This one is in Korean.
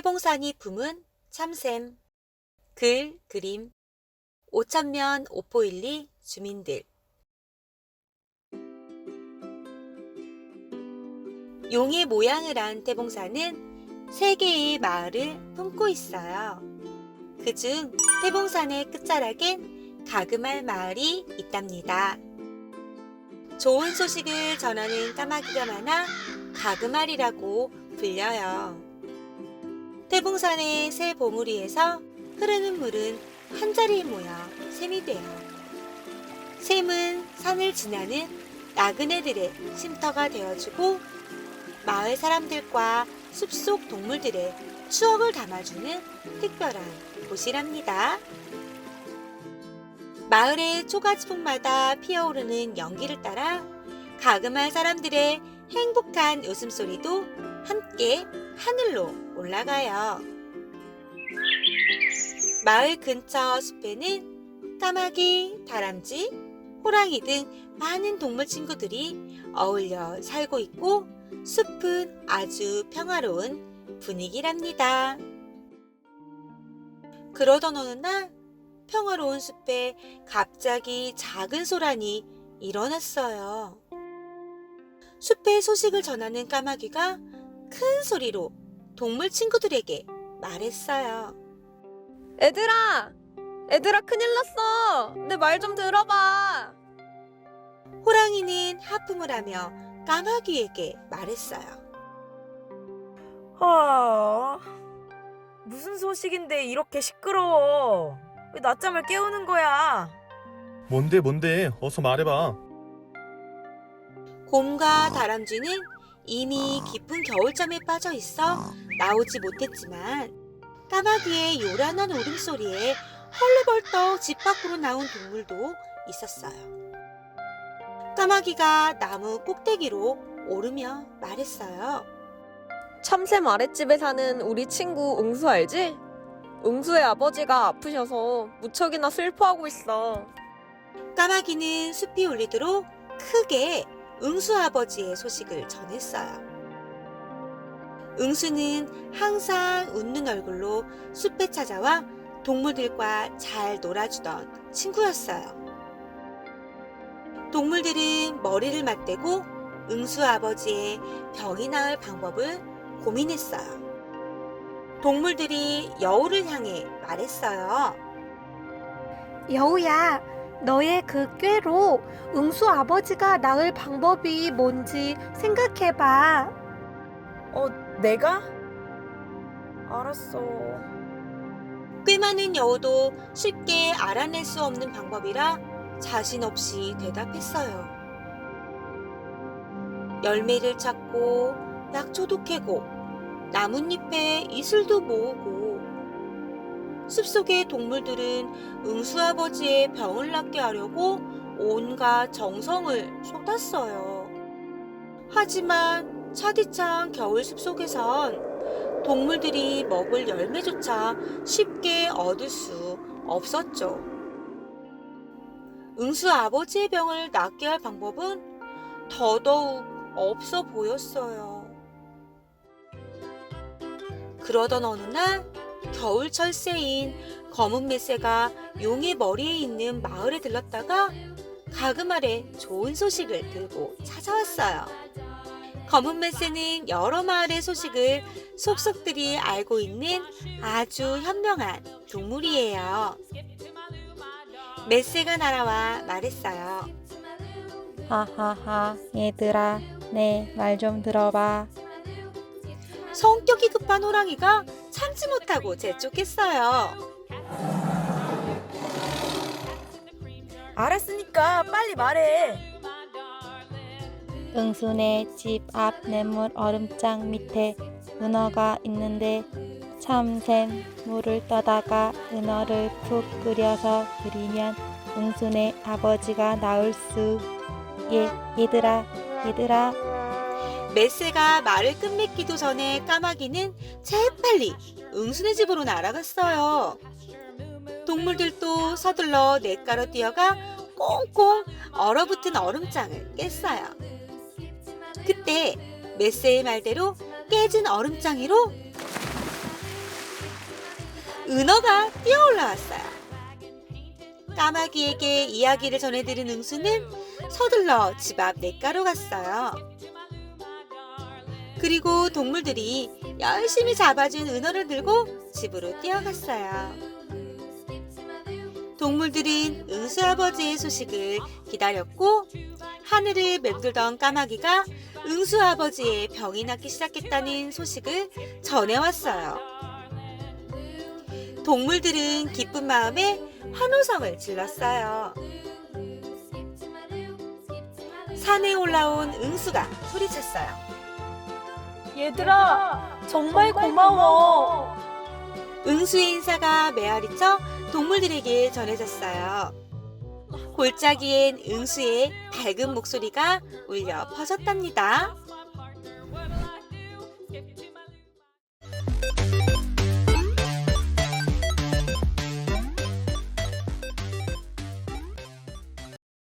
태봉산이 품은 참샘 글 그림 오천면 오포일리 주민들 용의 모양을 한 태봉산은 세 개의 마을을 품고 있어요. 그중 태봉산의 끝자락엔 가금알 마을이 있답니다. 좋은 소식을 전하는 까마귀가 많아 가금알이라고 불려요. 태봉산의 새 봉우리에서 흐르는 물은 한 자리에 모여 샘이 돼요. 샘은 산을 지나는 나그네들의 쉼터가 되어주고 마을 사람들과 숲속 동물들의 추억을 담아주는 특별한 곳이랍니다. 마을의 초가지풍마다 피어오르는 연기를 따라 가금할 사람들의 행복한 웃음소리도 함께 하늘로 올라가요. 마을 근처 숲에는 까마귀, 다람쥐, 호랑이 등 많은 동물 친구들이 어울려 살고 있고 숲은 아주 평화로운 분위기랍니다. 그러던 어느 날 평화로운 숲에 갑자기 작은 소란이 일어났어요. 숲의 소식을 전하는 까마귀가 큰 소리로 동물 친구들에게 말했어요. 애들아! 애들아 큰일 났어! 내 말 좀 들어봐! 호랑이는 하품을 하며 까마귀에게 말했어요. 아, 무슨 소식인데 이렇게 시끄러워? 왜 낮잠을 깨우는 거야? 뭔데 뭔데 어서 말해봐 곰과 다람쥐는 이미 깊은 겨울잠에 빠져 있어 나오지 못했지만 까마귀의 요란한 울음소리에 헐레벌떡 집 밖으로 나온 동물도 있었어요. 까마귀가 나무 꼭대기로 오르며 말했어요. 참샘 아랫집에 사는 우리 친구 웅수 알지? 웅수의 아버지가 아프셔서 무척이나 슬퍼하고 있어. 까마귀는 숲이 울리도록 크게 응수 아버지의 소식을 전했어요. 응수는 항상 웃는 얼굴로 숲에 찾아와 동물들과 잘 놀아주던 친구였어요. 동물들은 머리를 맞대고 응수 아버지의 병이 나을 방법을 고민했어요. 동물들이 여우를 향해 말했어요. 여우야, 너의 그 꾀로 응수 아버지가 낳을 방법이 뭔지 생각해봐. 어, 내가? 알았어. 꽤 많은 여우도 쉽게 알아낼 수 없는 방법이라 자신 없이 대답했어요. 열매를 찾고 약초도 캐고 나뭇잎에 이슬도 모으고 숲속의 동물들은 응수 아버지의 병을 낫게 하려고 온갖 정성을 쏟았어요. 하지만 차디찬 겨울 숲속에선 동물들이 먹을 열매조차 쉽게 얻을 수 없었죠. 응수 아버지의 병을 낫게 할 방법은 더더욱 없어 보였어요. 그러던 어느 날 겨울 철 새인 검은 메새가 용의 머리에 있는 마을에 들렀다가 가그말에 좋은 소식을 들고 찾아왔어요. 검은 메새는 여러 마을의 소식을 속속들이 알고 있는 아주 현명한 동물이에요. 메새가 날아와 말했어요. 하하하, 얘들아, 내 말 좀 들어봐. 성격이 급한 호랑이가 참지 못하고 재촉했어요. 알았으니까 빨리 말해. 응순의 집앞 냇물 얼음장 밑에 은어가 있는데 참샘 물을 떠다가 은어를 푹 끓여서 그리면 응순의 아버지가 나올 수. 예, 얘들아, 얘들아. 메새가 말을 끝맺기도 전에 까마귀는 재빨리 응순의 집으로 날아갔어요. 동물들도 서둘러 냇가로 뛰어가 꽁꽁 얼어붙은 얼음장을 깼어요. 그때 메새의 말대로 깨진 얼음장 위로 은어가 뛰어 올라왔어요. 까마귀에게 이야기를 전해드린 응수는 서둘러 집 앞 냇가로 갔어요. 그리고 동물들이 열심히 잡아준 은어를 들고 집으로 뛰어갔어요. 동물들은 응수 아버지의 소식을 기다렸고 하늘을 맴돌던 까마귀가 응수 아버지의 병이 낫기 시작했다는 소식을 전해왔어요. 동물들은 기쁜 마음에 환호성을 질렀어요. 산에 올라온 응수가 소리쳤어요. 얘들아, 정말 고마워. 응수의 인사가 메아리쳐 동물들에게 전해졌어요. 골짜기엔 응수의 밝은 목소리가 울려 퍼졌답니다.